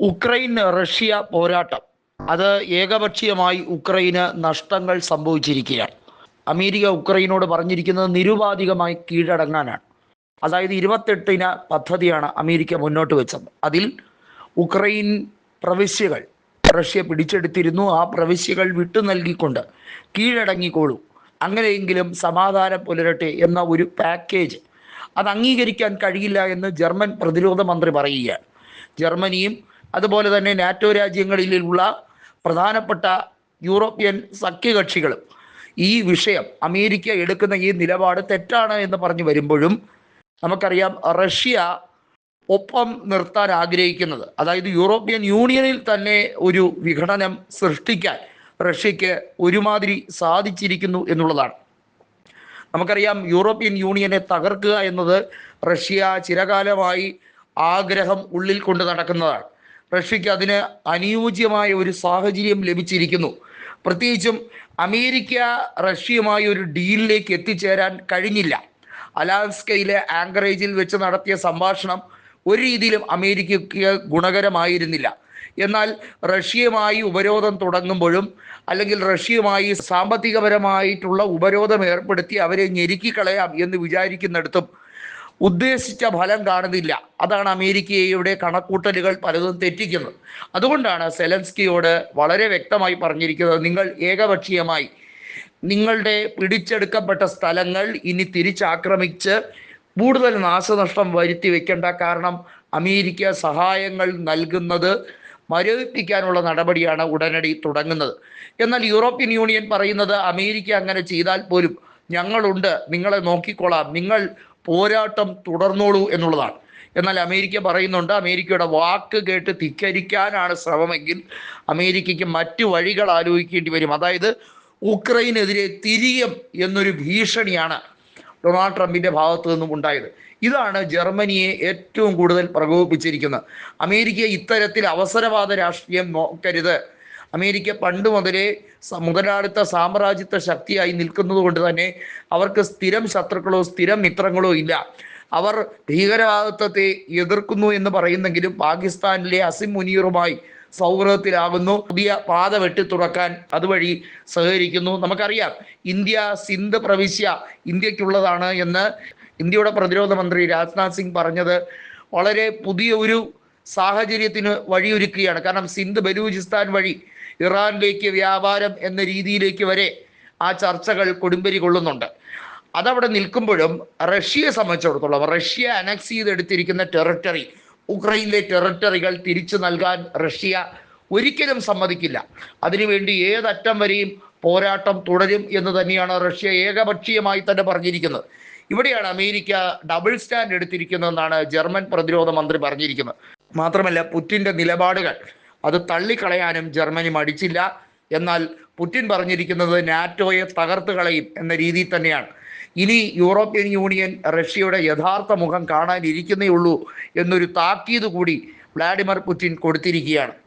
Ukraine Russia പോരാട്ടം. അത് ഏകപക്ഷീയമായി ഉക്രൈന് നഷ്ടങ്ങൾ സംഭവിച്ചിരിക്കുകയാണ്. അമേരിക്ക ഉക്രൈനോട് പറഞ്ഞിരിക്കുന്നത് നിരുപാധികമായി കീഴടങ്ങാനാണ്. അതായത് ഇരുപത്തെട്ടിന് പദ്ധതിയാണ് അമേരിക്ക മുന്നോട്ട് വെച്ചത്. അതിൽ ഉക്രൈൻ പ്രവിശ്യകൾ റഷ്യ പിടിച്ചെടുത്തിരുന്നു. ആ പ്രവിശ്യകൾ വിട്ടു നൽകിക്കൊണ്ട് കീഴടങ്ങിക്കോളൂ. അങ്ങനെയെങ്കിലും സമാധാനം പുലരട്ടെ എന്ന ഒരു പാക്കേജ് അത് അംഗീകരിക്കാൻ കഴിയില്ല എന്ന് ജർമ്മൻ പ്രതിരോധ മന്ത്രി പറയുകയാണ്. ജർമ്മനിയും അതുപോലെ തന്നെ നാറ്റോ രാജ്യങ്ങളിലുള്ള പ്രധാനപ്പെട്ട യൂറോപ്യൻ സഖ്യകക്ഷികളും ഈ വിഷയം അമേരിക്ക എടുക്കുന്ന ഈ നിലപാട് തെറ്റാണ് എന്ന് പറഞ്ഞു വരുമ്പോഴും നമുക്കറിയാം റഷ്യ ഒപ്പം നിർത്താൻ ആഗ്രഹിക്കുന്നത്. അതായത് യൂറോപ്യൻ യൂണിയനിൽ തന്നെ ഒരു വിഘടനം സൃഷ്ടിക്കാൻ റഷ്യക്ക് ഒരുമാതിരി സാധിച്ചിരിക്കുന്നു എന്നുള്ളതാണ്. നമുക്കറിയാം യൂറോപ്യൻ യൂണിയനെ തകർക്കുക എന്നത് റഷ്യ ചിരകാലമായി ആഗ്രഹം ഉള്ളിൽ കൊണ്ട് നടക്കുന്നതാണ്. റഷ്യക്ക് അതിന് അനുയോജ്യമായ ഒരു സാഹചര്യം ലഭിച്ചിരിക്കുന്നു. പ്രത്യേകിച്ചും അമേരിക്ക റഷ്യയുമായി ഒരു ഡീലിലേക്ക് എത്തിച്ചേരാൻ കഴിഞ്ഞില്ല. അലാസ്കയിലെ ആങ്കറേജിൽ വെച്ച് നടത്തിയ സംഭാഷണം ഒരു രീതിയിലും അമേരിക്കയ്ക്ക് ഗുണകരമായിരുന്നില്ല. എന്നാൽ റഷ്യയുമായി ഉപരോധം തുടങ്ങുമ്പോഴും അല്ലെങ്കിൽ റഷ്യയുമായി സാമ്പത്തികപരമായിട്ടുള്ള ഉപരോധം ഏർപ്പെടുത്തി അവരെ ഞെരുക്കിക്കളയാം എന്ന് വിചാരിക്കുന്നിടത്തും ഉദ്ദേശിച്ച ഫലം കാണുന്നില്ല. അതാണ് അമേരിക്കയുടെ കണക്കൂട്ടലുകൾ പലതും തെറ്റിക്കുന്നത്. അതുകൊണ്ടാണ് സെലൻസ്കിയോട് വളരെ വ്യക്തമായി പറഞ്ഞിരിക്കുന്നത് നിങ്ങൾ ഏകപക്ഷീയമായി. നിങ്ങളുടെ പിടിച്ചെടുക്കപ്പെട്ട സ്ഥലങ്ങൾ ഇനി തിരിച്ചാക്രമിച്ച് കൂടുതൽ നാശനഷ്ടം വരുത്തി വെക്കേണ്ട. കാരണം അമേരിക്ക സഹായങ്ങൾ നൽകുന്നത് മരവിപ്പിക്കാനുള്ള നടപടിയാണ് ഉടനടി തുടങ്ങുന്നത്. എന്നാൽ യൂറോപ്യൻ യൂണിയൻ പറയുന്നത് അമേരിക്ക അങ്ങനെ ചെയ്താൽ പോലും ഞങ്ങളുണ്ട്. നിങ്ങളെ നോക്കിക്കൊള്ളാം. നിങ്ങൾ പോരാട്ടം തുടർന്നോളൂ എന്നുള്ളതാണ്. എന്നാൽ അമേരിക്ക പറയുന്നുണ്ട് അമേരിക്കയുടെ വാക്ക് കേട്ട് ധിക്കരിക്കാനാണ് ശ്രമമെങ്കിൽ അമേരിക്കയ്ക്ക് മറ്റു വഴികൾ ആലോചിക്കേണ്ടി വരും. അതായത് ഉക്രൈനെതിരെ തിരിയും എന്നൊരു ഭീഷണിയാണ് ഡൊണാൾഡ് ട്രംപിന്റെ ഭാഗത്തു നിന്നും ഉണ്ടായത്. ഇതാണ് ജർമ്മനിയെ ഏറ്റവും കൂടുതൽ പ്രകോപിപ്പിച്ചിരിക്കുന്നത്. അമേരിക്ക ഇത്തരത്തിൽ അവസരവാദ രാഷ്ട്രീയം നോക്കരുത്. അമേരിക്ക പണ്ട് മുതലേ മുതലാളിത്ത സാമ്രാജ്യത്വ ശക്തിയായി നിൽക്കുന്നത് കൊണ്ട് തന്നെ അവർക്ക് സ്ഥിരം ശത്രുക്കളോ സ്ഥിരം മിത്രങ്ങളോ ഇല്ല. അവർ ഭീകരവാദത്തെ എതിർക്കുന്നു എന്ന് പറയുന്നെങ്കിലും പാകിസ്ഥാനിലെ അസിം മുനീറുമായി സൗഹൃദത്തിലാകുന്നു. പുതിയ പാത വെട്ടി തുറക്കാൻ അതുവഴി സഹകരിക്കുന്നു. നമുക്കറിയാം ഇന്ത്യ സിന്ധ് പ്രവിശ്യ ഇന്ത്യക്കുള്ളതാണ് എന്ന് ഇന്ത്യയുടെ പ്രതിരോധ മന്ത്രി രാജ്നാഥ് സിംഗ് പറഞ്ഞത് വളരെ പുതിയ ഒരു സാഹചര്യത്തിന് വഴിയൊരുക്കുകയാണ്. കാരണം സിന്ധ് ബലൂചിസ്ഥാൻ വഴി ഇറാനിലേക്ക് വ്യാപാരം എന്ന രീതിയിലേക്ക് വരെ ആ ചർച്ചകൾ കൊടുമ്പരി കൊള്ളുന്നുണ്ട്. അതവിടെ നിൽക്കുമ്പോഴും റഷ്യയെ സംബന്ധിച്ചിടത്തോളം റഷ്യ അനക്സ് ചെയ്തെടുത്തിരിക്കുന്ന ടെറിട്ടറി ഉക്രൈനിലെ ടെറിട്ടറികൾ തിരിച്ചു നൽകാൻ റഷ്യ ഒരിക്കലും സമ്മതിക്കില്ല. അതിനുവേണ്ടി ഏതറ്റം വരെയും പോരാട്ടം തുടരും എന്ന് തന്നെയാണ് റഷ്യ ഏകപക്ഷീയമായി തന്നെ പറഞ്ഞിരിക്കുന്നത്. ഇവിടെയാണ് അമേരിക്ക ഡബിൾ സ്റ്റാൻഡ് എടുത്തിരിക്കുന്നതെന്നാണ് ജർമ്മൻ പ്രതിരോധ മന്ത്രി പറഞ്ഞിരിക്കുന്നത്. മാത്രമല്ല പുറ്റിന്റെ നിലപാടുകൾ. അത് തള്ളിക്കളയാനും ജർമ്മനി മടിച്ചില്ല. എന്നാൽ പുടിൻ പറഞ്ഞിരിക്കുന്നത് നാറ്റോയെ തകർത്ത് കളയും എന്ന രീതിയിൽ തന്നെയാണ്. ഇനി യൂറോപ്യൻ യൂണിയൻ റഷ്യയുടെ യഥാർത്ഥ മുഖം കാണാനിരിക്കുന്നേ ഉള്ളൂ എന്നൊരു താക്കീത് കൂടി വ്ളാഡിമിർ പുടിൻ കൊടുത്തിരിക്കുകയാണ്.